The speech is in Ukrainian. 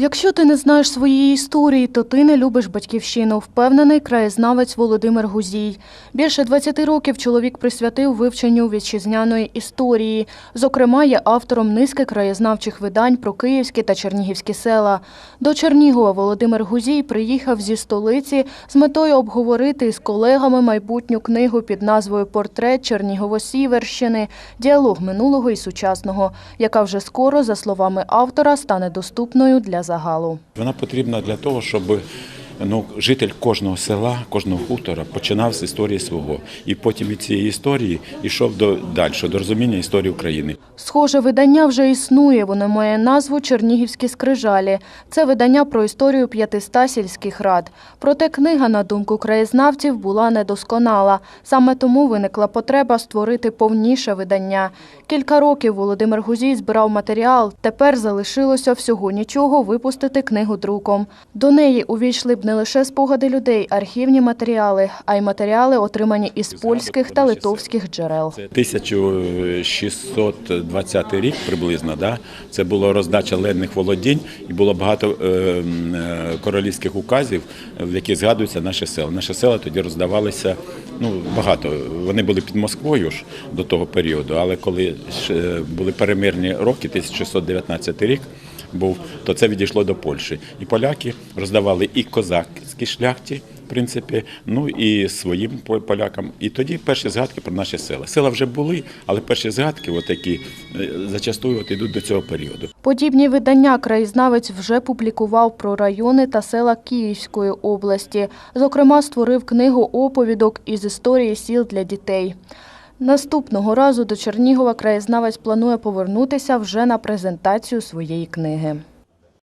Якщо ти не знаєш своєї історії, то ти не любиш батьківщину, впевнений краєзнавець Володимир Гузій. Більше 20 років чоловік присвятив вивченню вітчизняної історії. Зокрема, є автором низки краєзнавчих видань про київські та чернігівські села. До Чернігова Володимир Гузій приїхав зі столиці з метою обговорити з колегами майбутню книгу під назвою Портрет Чернігово-Сіверщини. Діалог минулого і сучасного, яка вже скоро, за словами автора, стане доступною для загалу. Вона потрібна для того, щоб ну, житель кожного села, кожного хутора починав з історії свого. І потім від цієї історії йшов до далі, до розуміння історії України. Схоже видання вже існує. Воно має назву Чернігівські скрижалі. Це видання про історію 500 сільських рад. Проте книга, на думку краєзнавців, була недосконала. Саме тому виникла потреба створити повніше видання. Кілька років Володимир Гузій збирав матеріал. Тепер залишилося всього нічого випустити книгу друком. До неї увійшли б не лише спогади людей, архівні матеріали, а й матеріали, отримані із польських та литовських джерел. 1620 рік приблизно. Да? Це була роздача ледних володінь і було багато е, е, королівських указів, в яких згадується наше село. Наше села тоді роздавалися ну, багато. Вони були під Москвою ж до того періоду, але коли були перемирні роки, 1619 рік. Був, то це відійшло до Польщі. І поляки роздавали і козацькій шляхті, в принципі, ну і своїм полякам. І тоді перші згадки про наші села. Села вже були, але перші згадки, от такі, е, зачастую от йдуть до цього періоду. Подібні видання краєзнавець вже публікував про райони та села Київської області. Зокрема, створив книгу оповідок із історії сіл для дітей. Наступного разу до Чернігова краєзнавець планує повернутися вже на презентацію своєї книги.